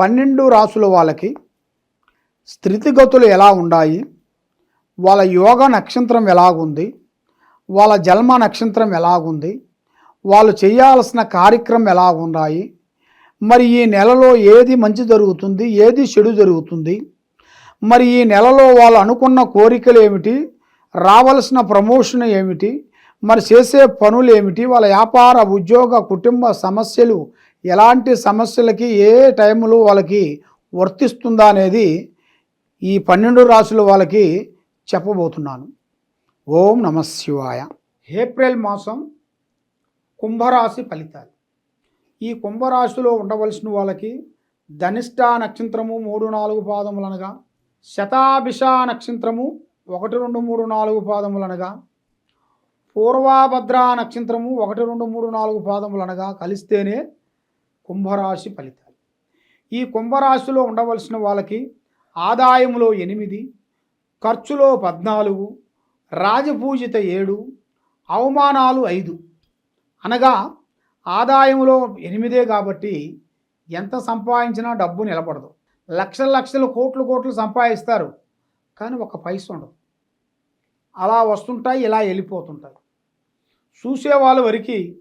పన్నెండు రాసుల వాళ్ళకి స్థితిగతులు ఎలా ఉన్నాయి వాళ్ళ యోగ నక్షత్రం ఎలాగుంది? వాళ్ళ జన్మ నక్షత్రం ఎలాగుంది? వాళ్ళు చేయాల్సిన కార్యక్రమం ఎలా ఉన్నాయి? మరి ఈ నెలలో ఏది మంచి జరుగుతుంది? ఏది చెడు జరుగుతుంది? మరి ఈ నెలలో వాళ్ళు అనుకున్న కోరికలు ఏమిటి? రావలసిన ప్రమోషన్ ఏమిటి? మరి చేసే పనులు ఏమిటి? వాళ్ళ వ్యాపార ఉద్యోగ కుటుంబ సమస్యలు ఎలాంటి సమస్యలకి ఏ టైంలో వాళ్ళకి వర్తిస్తుందా అనేది ఈ పన్నెండు రాసుల వాళ్ళకి చెప్పబోతున్నాను. ఓం నమ శివాయ. ఏప్రిల్ మాసం కుంభరాశి ఫలితాలు. ఈ కుంభరాశిలో ఉండవలసిన వాళ్ళకి ధనిష్ట నక్షత్రము మూడు నాలుగు పాదములు అనగా శతాభిష నక్షత్రము ఒకటి రెండు మూడు నాలుగు పాదములనగా పూర్వాభద్ర నక్షత్రము ఒకటి రెండు మూడు నాలుగు పాదములు అనగా కలిస్తేనే కుంభరాశి ఫలితాలు. ఈ కుంభరాశిలో ఉండవలసిన వాళ్ళకి ఆదాయంలో ఎనిమిది ఖర్చులో పద్నాలుగు రాజపూజిత ఏడు అవమానాలు ఐదు. అనగా ఆదాయంలో ఎనిమిదే కాబట్టి ఎంత సంపాదించినా డబ్బు నిలబడదు. లక్షల లక్షలు కోట్లు కోట్లు సంపాదిస్తారు. కానీ ఒక పైస ఉండదు. అలా వస్తుంటాయి ఇలా వెళ్ళిపోతుంటాయి. చూసేవాళ్ళ వరకు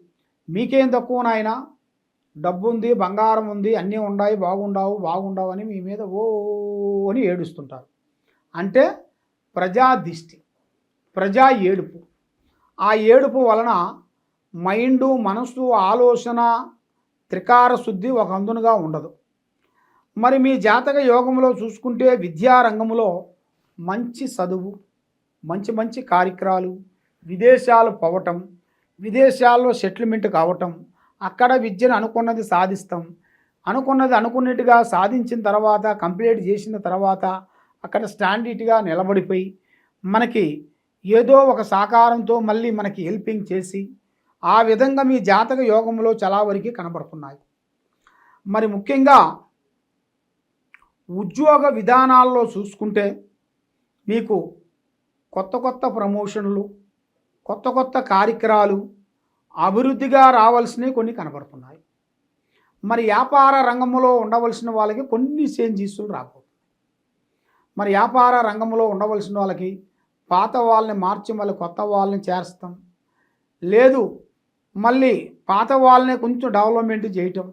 మీకేం తక్కువ నాయనా? డబ్బు ఉంది బంగారం ఉంది అన్నీ ఉన్నాయి బాగుండావు బాగుండావు అని మీ మీద ఓ అని ఏడుస్తుంటారు. అంటే ప్రజా దిష్టి ప్రజా ఏడుపు. ఆ ఏడుపు వలన మైండు మనసు ఆలోచన త్రికార శుద్ధి ఒక అందునుగా ఉండదు. మరి మీ జాతక యోగంలో చూసుకుంటే విద్యారంగంలో మంచి చదువు మంచి మంచి కార్యక్రమాలు విదేశాలు పోవటం విదేశాల్లో సెటిల్మెంట్ కావటం అక్కడ విద్యను అనుకున్నది సాధిస్తాం. అనుకున్నది అనుకున్నట్టుగా సాధించిన తర్వాత కంప్లీట్ చేసిన తర్వాత అక్కడ స్టాండర్డ్గా నిలబడిపోయి మనకి ఏదో ఒక సాకారంతో మళ్ళీ మనకి హెల్పింగ్ చేసి ఆ విధంగా మీ జాతక యోగంలో చాలా వరకు కనబడుతున్నాయి. మరి ముఖ్యంగా ఉద్యోగ విధానాల్లో చూసుకుంటే మీకు కొత్త కొత్త ప్రమోషన్లు కొత్త కొత్త కార్యక్రమాలు అభివృద్ధిగా రావాల్సినవి కొన్ని కనబడుతున్నాయి. మరి వ్యాపార రంగంలో ఉండవలసిన వాళ్ళకి కొన్ని చేంజెస్లు రాబోతున్నాయి. మరి వ్యాపార రంగంలో ఉండవలసిన వాళ్ళకి పాత వాళ్ళని మార్చి మళ్ళీ కొత్త వాళ్ళని చేర్స్తాం లేదు మళ్ళీ పాత వాళ్ళని కొంచెం డెవలప్మెంట్ చేయటం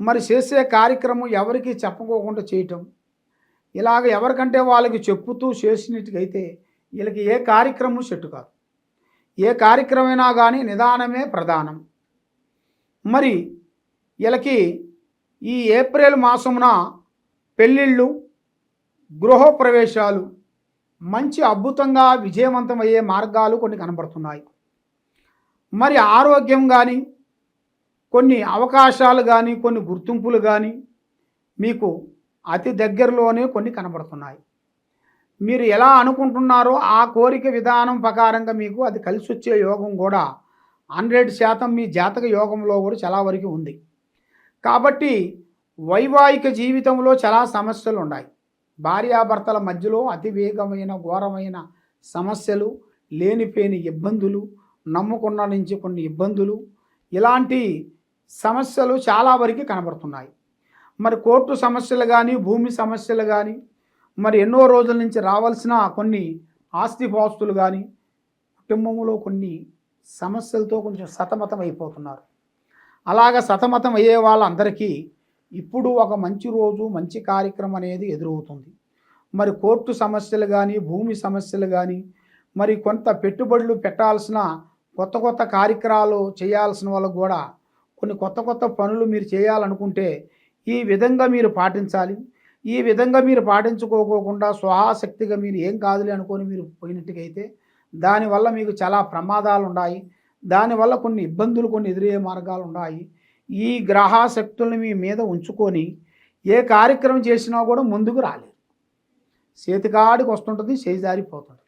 మరి చేసే కార్యక్రమం ఎవరికి చెప్పుకోకుండా చేయటం ఇలాగ ఎవరికంటే వాళ్ళకి చెప్పుతూ చేసినట్టుకైతే వీళ్ళకి ఏ కార్యక్రమం చెట్టు కాదు. ఏ కార్యక్రమైనా కానీ నిదానమే ప్రధానం. మరి వీళ్ళకి ఈ ఏప్రిల్ మాసమున పెళ్ళిళ్ళు గృహప్రవేశాలు మంచి అద్భుతంగా విజయవంతమయ్యే మార్గాలు కొన్ని కనబడుతున్నాయి. మరి ఆరోగ్యం కానీ కొన్ని అవకాశాలు కానీ కొన్ని గుర్తింపులు కానీ మీకు అతి దగ్గరలోనే కొన్ని కనబడుతున్నాయి. మీరు ఎలా అనుకుంటున్నారో ఆ కోరిక విధానం ప్రకారంగా మీకు అది కలిసి వచ్చే యోగం కూడా హండ్రెడ్ శాతం మీ జాతక యోగంలో కూడా చాలా వరకు ఉంది. కాబట్టి వైవాహిక జీవితంలో చాలా సమస్యలు ఉన్నాయి. భార్యాభర్తల మధ్యలో అతివేగమైన ఘోరమైన సమస్యలు లేనిపోయిన ఇబ్బందులు నమ్ముకున్న నుంచి కొన్ని ఇబ్బందులు ఇలాంటి సమస్యలు చాలా వరకు కనబడుతున్నాయి. మరి కోర్టు సమస్యలు కానీ భూమి సమస్యలు కానీ మరి ఎన్నో రోజుల నుంచి రావాల్సిన కొన్ని ఆస్తిపాస్తులు కానీ కుటుంబంలో కొన్ని సమస్యలతో కొంచెం సతమతం అయిపోతున్నారు. అలాగ సతమతం అయ్యే వాళ్ళందరికీ ఇప్పుడు ఒక మంచి రోజు మంచి కార్యక్రమం అనేది ఎదురవుతుంది. మరి కోర్టు సమస్యలు కానీ భూమి సమస్యలు కానీ మరి కొంత పెట్టుబడులు పెట్టాల్సిన కొత్త కొత్త కార్యక్రమాలు చేయాల్సిన వాళ్ళకు కూడా కొన్ని కొత్త కొత్త పనులు మీరు చేయాలనుకుంటే ఈ విధంగా మీరు పాటించాలి. ఈ విధంగా మీరు పాటించుకోకోకుండా స్వహాశక్తిగా మీరు ఏం కాదులే అనుకొని మీరు పోయినట్టుకైతే దానివల్ల మీకు చాలా ప్రమాదాలు ఉన్నాయి దానివల్ల కొన్ని ఇబ్బందులు కొన్ని ఎదురయ్యే మార్గాలు ఉన్నాయి ఈ గ్రహాశక్తుల్ని మీ మీద ఉంచుకొని ఏ కార్యక్రమం చేసినా కూడా ముందుకు రాలేదు. చేతికాడికి వస్తుంటుంది చేజారిపోతుంది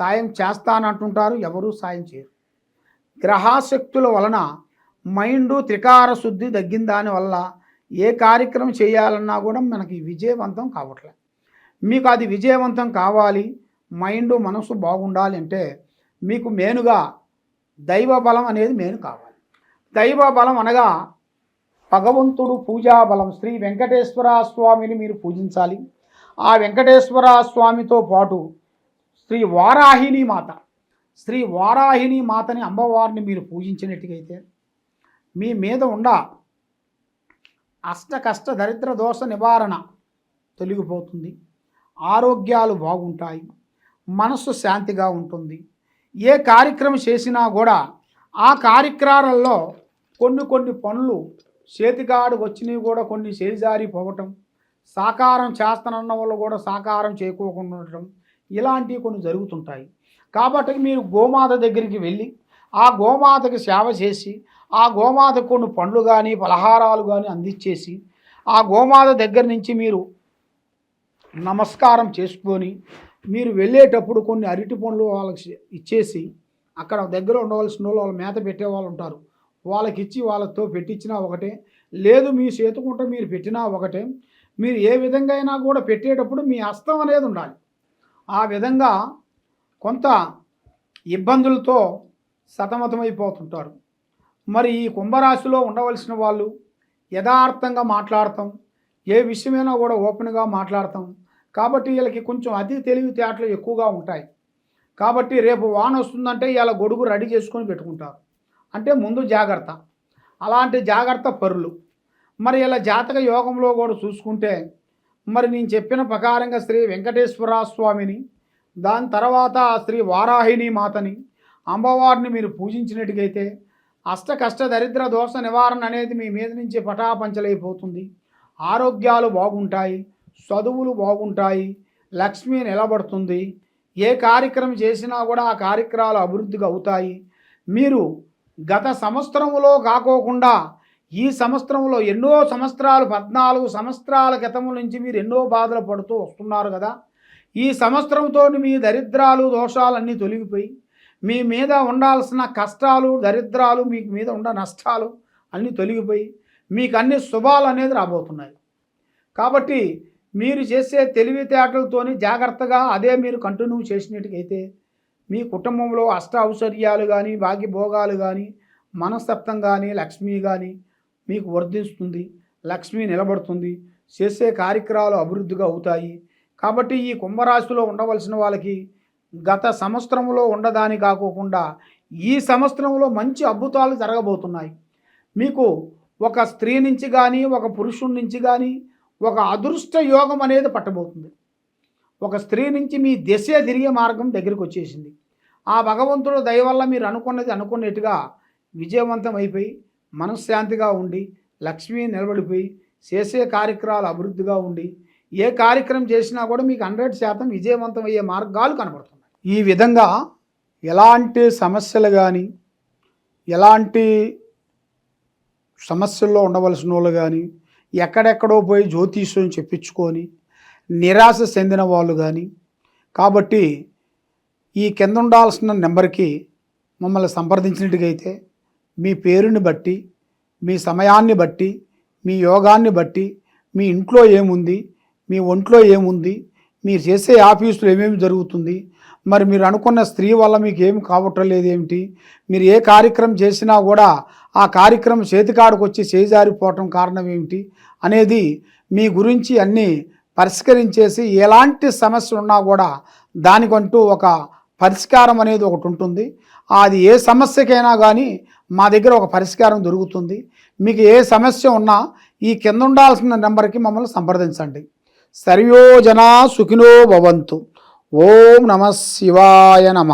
సాయం చేస్తానంటుంటారు ఎవరూ సాయం చేయరు. గ్రహాశక్తుల వలన మైండ్ త్రికార శుద్ధి తగ్గిన దానివల్ల ఏ కార్యక్రమం చేయాలన్నా కూడా మనకి విజయవంతం కావట్లేదు మీకు అది విజయవంతం కావాలి మైండ్ మనసు బాగుండాలి అంటే మీకు మెయిన్గా దైవ బలం అనేది మేను కావాలి. దైవ బలం అనగా భగవంతుడు పూజా బలం శ్రీ వెంకటేశ్వర స్వామిని మీరు పూజించాలి. ఆ వెంకటేశ్వర స్వామితో పాటు శ్రీ వారాహిణి మాత శ్రీ వారాహిణి మాతని అమ్మవారిని మీరు పూజించినట్టుగైతే మీ మీద ఉండ అష్ట కష్ట దరిద్ర దోష నివారణ తొలగిపోతుంది. ఆరోగ్యాలు బాగుంటాయి. మనస్సు శాంతిగా ఉంటుంది. ఏ కార్యక్రమం చేసినా కూడా ఆ కార్యక్రమాలలో కొన్ని కొన్ని పనులు చేతికాడు వచ్చినవి కూడా కొన్ని చేజారిపోవటం సాకారం చేస్తానన్న వాళ్ళు కూడా సాకారం చేయకోకుండా ఉండటం ఇలాంటివి కొన్ని జరుగుతుంటాయి. కాబట్టి మీరు గోమాత దగ్గరికి వెళ్ళి ఆ గోమాతకి సేవ చేసి ఆ గోమాతకు కొన్ని పండ్లు కానీ పలహారాలు కానీ అందించేసి ఆ గోమాత దగ్గర నుంచి మీరు నమస్కారం చేసుకొని మీరు వెళ్ళేటప్పుడు కొన్ని అరటి పండ్లు వాళ్ళకి ఇచ్చేసి అక్కడ దగ్గర ఉండవలసిన వాళ్ళు వాళ్ళ మేత పెట్టే వాళ్ళు ఉంటారు. వాళ్ళకి ఇచ్చి వాళ్ళతో పెట్టించినా ఒకటే. లేదు మీ చేతుకుంట మీరు పెట్టినా ఒకటే. మీరు ఏ విధంగా అయినా కూడా పెట్టేటప్పుడు మీ హస్తం అనేది ఉండాలి. ఆ విధంగా కొంత ఇబ్బందులతో సతమతమైపోతుంటారు. మరి ఈ కుంభరాశిలో ఉండవలసిన వాళ్ళు యథార్థంగా మాట్లాడతాం. ఏ విషయమైనా కూడా ఓపెన్గా మాట్లాడతాం. కాబట్టి వీళ్ళకి కొంచెం అతి తెలివితేటలు ఎక్కువగా ఉంటాయి. కాబట్టి రేపు వాన వస్తుందంటే ఇలా గొడుగు రెడీ చేసుకొని పెట్టుకుంటారు. అంటే ముందు జాగ్రత్త. అలాంటి జాగ్రత్త పరులు. మరి ఇలా జాతక యోగంలో కూడా చూసుకుంటే మరి నేను చెప్పిన ప్రకారంగా శ్రీ వెంకటేశ్వర స్వామిని దాని తర్వాత శ్రీ వారాహిణి మాతని అమ్మవారిని మీరు పూజించినట్టుగైతే అష్ట కష్ట దరిద్ర దోష నివారణ అనేది మీ మీద నుంచి పటాపంచలైపోతుంది. ఆరోగ్యాలు బాగుంటాయి చదువులు బాగుంటాయి లక్ష్మి నిలబడుతుంది. ఏ కార్యక్రమం చేసినా కూడా ఆ కార్యక్రమాలు అభివృద్ధిగా అవుతాయి. మీరు గత సంవత్సరంలో కాకోకుండా ఈ సంవత్సరంలో ఎన్నో సంవత్సరాలు పద్నాలుగు సంవత్సరాల క్రితం నుంచి మీరు ఎన్నో బాధలు పడుతూ వస్తున్నారు కదా. ఈ సంవత్సరంతో మీ దరిద్రాలు దోషాలన్నీ తొలగిపోయి మీ మీద ఉండాల్సిన కష్టాలు దరిద్రాలు మీకు మీద ఉన్న నష్టాలు అన్నీ తొలగిపోయి మీకు అన్ని శుభాలు అనేది రాబోతున్నాయి. కాబట్టి మీరు చేసే తెలివితేటలతోని జాగ్రత్తగా అదే మీరు కంటిన్యూ చేసినట్టుకైతే మీ కుటుంబంలో అష్ట ఔశ్వర్యాలు కానీ భాగ్యభోగాలు కానీ మనస్తత్వం కానీ లక్ష్మి కానీ మీకు వర్ధిస్తుంది. లక్ష్మి నిలబడుతుంది. చేసే కార్యక్రమాలు అభివృద్ధిగా అవుతాయి. కాబట్టి ఈ కుంభరాశిలో ఉండవలసిన వాళ్ళకి గత సంవత్సరంలో ఉండదాని కాకోకుండా ఈ సంవత్సరంలో మంచి అద్భుతాలు జరగబోతున్నాయి. మీకు ఒక స్త్రీ నుంచి కానీ ఒక పురుషుడి నుంచి కానీ ఒక అదృష్ట యోగం అనేది పట్టబోతుంది. ఒక స్త్రీ నుంచి మీ దిశ తిరిగే మార్గం దగ్గరికి వచ్చేసింది. ఆ భగవంతుడు దయ వల్ల మీరు అనుకున్నది అనుకున్నట్టుగా విజయవంతం అయిపోయి మనశ్శాంతిగా ఉండి లక్ష్మి నిలబడిపోయి చేసే కార్యక్రమాలు అభివృద్ధిగా ఉండి ఏ కార్యక్రమం చేసినా కూడా మీకు హండ్రెడ్ శాతం విజయవంతం అయ్యే మార్గాలు కనబడుతుంది ఈ విధంగా ఎలాంటి సమస్యలు కానీ ఎలాంటి సమస్యల్లో ఉండవలసిన వాళ్ళు కానీ ఎక్కడెక్కడో పోయి జ్యోతిష్యం చెప్పించుకొని నిరాశ చెందిన వాళ్ళు కానీ కాబట్టి ఈ కింద ఉండాల్సిన నెంబర్కి మమ్మల్ని సంప్రదించినట్టుగైతే మీ పేరుని బట్టి మీ సమయాన్ని బట్టి మీ యోగాన్ని బట్టి మీ ఇంట్లో ఏముంది మీ ఒంట్లో ఏముంది మీరు చేసే ఆఫీసులో ఏమేమి జరుగుతుంది మరి మీరు అనుకున్న స్త్రీ వల్ల మీకు ఏమి కావట్లేదు ఏమిటి? మీరు ఏ కార్యక్రమం చేసినా కూడా ఆ కార్యక్రమం చేతికాడికి వచ్చి చేజారిపోవటం కారణం ఏమిటి? అనేది మీ గురించి అన్నీ పరిష్కరించేసి ఎలాంటి సమస్య ఉన్నా కూడా దానికంటూ ఒక పరిష్కారం అనేది ఒకటి ఉంటుంది. అది ఏ సమస్యకైనా కానీ మా దగ్గర ఒక పరిష్కారం దొరుకుతుంది. మీకు ఏ సమస్య ఉన్నా ఈ కింద ఉండాల్సిన నెంబర్కి మమ్మల్ని సంప్రదించండి. సర్వోజన సుఖినో భవంతు. ఓం నమ శివాయ నమ.